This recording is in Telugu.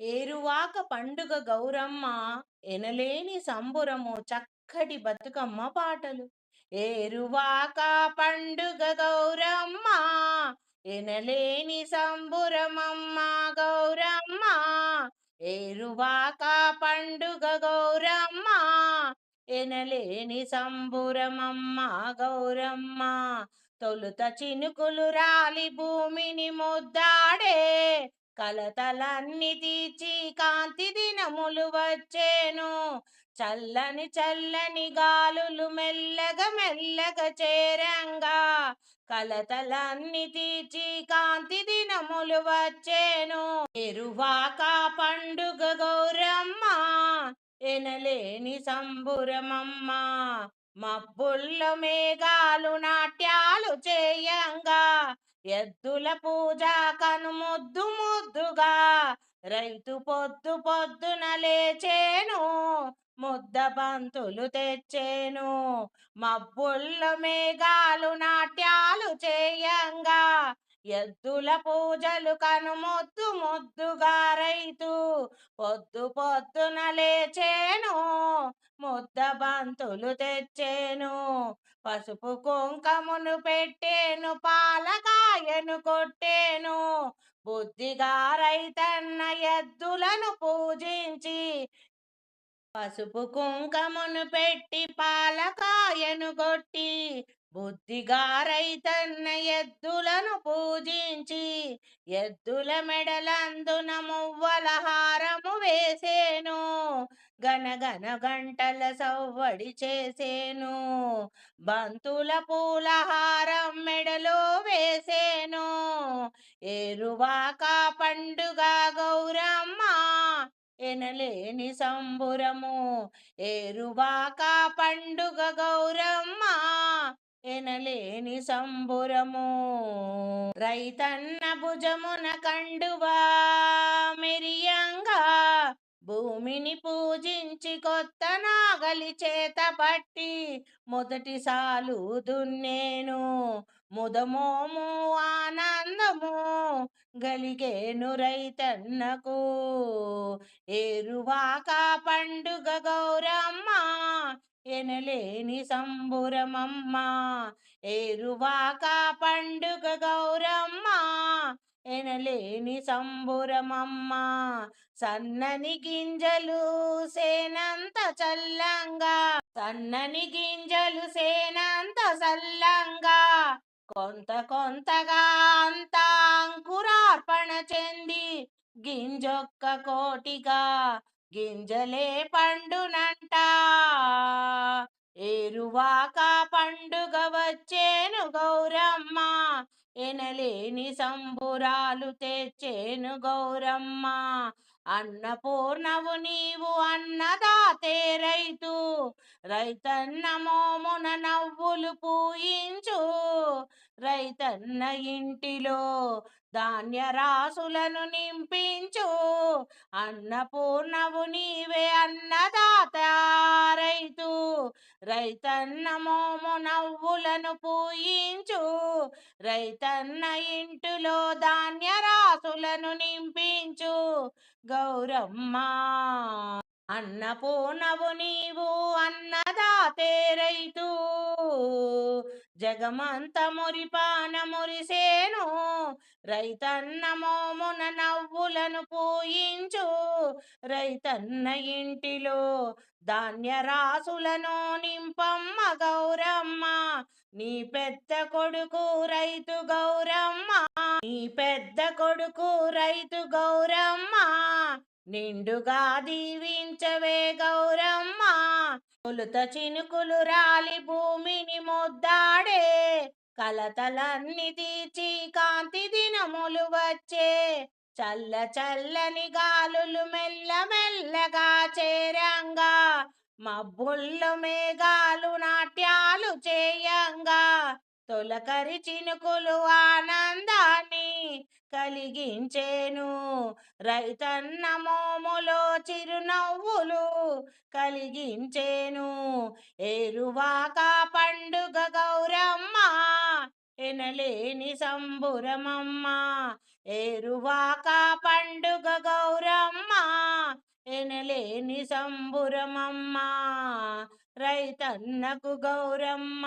ఏరువాక పండుగ గౌరమ్మ ఎనలేని సంబురము చక్కటి బతుకమ్మ పాటలు. ఏరువాక పండుగ గౌరమ్మ ఎనలేని సంబురమమ్మ గౌరమ్మ ఏరువాక పండుగ గౌరమ్మ ఎనలేని సంబురమమ్మ గౌరమ్మ. తొలుత చినుకులు రాలి భూమిని ముద్దాడే కలతలన్నీ తీర్చి కాంతి దినములు వచ్చేను. చల్లని చల్లని గాలులు మెల్లగా మెల్లగా చేరంగా. కలతలన్నీ తీర్చి కాంతి దినములు వచ్చేను. ఎరువాక పండుగ గౌరమ్మ ఎనలేని సంబురమమ్మ. మబ్బుల్లో మేఘాలు నాట్యాలు చేయంగా. ఎద్దుల పూజ కనుముద్దు ముద్దుగా రైతు పొద్దు పొద్దున లేచేను ముద్ద బంతులు తెచ్చేను మబ్బుల్ల మేఘాలు నాట్యాలు చేయంగా ఎద్దుల పూజలు కనుమొద్దు ముద్దుగా రైతు పొద్దు పొద్దున లేచేను ముద్ద బంతులు తెచ్చేను పసుపు కుంకమును పెట్టేను పాలకాయను కొట్టేను బుద్ధిగా రైతన్న ఎద్దులను పూజించి పసుపు కుంకమును పెట్టి పాలకాయను కొట్టి బుద్ధిగా రైతన్న ఎద్దులను పూజించి ఎద్దుల మెడలందున మువ్వల హారము వేసేను. గనగన గంటల సవ్వడి చేసేను. బంతుల పూలహారం మెడలో వేసేను. ఏరువాక పండుగ గౌరమ్మ ఎనలేని సంబురము. ఏరువాక పండుగ గౌరమ్మ ఎనలేని సంబురము. రైతన్న భుజమున కండువా మిరియంగా భూమిని పూజించి కొత్త నాగలి చేత పట్టి మొదటి సాలు దున్నేను ముదమోము ఆనందము గలిగేను రైతన్నకు. ఏరువాక పండుగ గౌరమ్మ ఎనలేని సంబురమమ్మ. ఏరువాక పండుగ గౌరమ్మ ఎనలేని సంబురమమ్మ. సన్నని గింజలు సేనంత చల్లంగా సన్నని గింజలు సేనంత చల్లంగా. కొంత కొంతగా అంతాంకురార్పణ చెంది గింజొక్క కోటిగా గింజలే పండునంట. ఏరువాక పండుగ వచ్చేను గౌరమ్మ ఎనలేని సంబురాలు తెచ్చేను గౌరమ్మ. అన్నపూర్ణవు నీవు అన్నదాతే రైతు రైతన్న మోమున నవ్వులు పూయించు. రైతన్న ఇంటిలో ధాన్య రాసులను నింపించు. అన్నపూర్ణవు నీవే అన్నదాత రైతు. రైతన్న మోము నవ్వులను పూయించు. రైతన్న ఇంటిలో ధాన్య రాసులను నింపించు. గౌరమ్మ అన్నపూర్ణవు నీవు అన్నదాతే రైతు. జగమంత మురిపాన మురిసేను రైతన్నమోమున నవ్వులను పూయించు. రైతన్న ఇంటిలో ధాన్య రాసులను నింపమ్మ గౌరమ్మ. నీ పెద్ద కొడుకు రైతు గౌరమ్మ. నీ పెద్ద కొడుకు రైతు గౌరమ్మ. నిండుగా దీవించవే గౌరమ్మ. తొలుత చినుకులు రాలి భూమిని మొద్దాడే. కలతలన్నీ తీర్చి కాంతి దినములు వచ్చే. చల్ల చల్లని గాలులు మెల్ల మెల్లగా చేరంగా. మబ్బుల్లో మేఘాలు నాట్యాలు చేయంగా. తొలకరి చినుకులు ఆన కలిగించేను. రైతన్న మోములో చిరునవ్వులు కలిగించేను. ఏరువాక పండుగ గౌరమ్మ ఎనలేని సంబురమమ్మ. ఏరువాక పండుగ గౌరమ్మ ఎనలేని సంబురమమ్మా. రైతన్నకు గౌరమ్మ.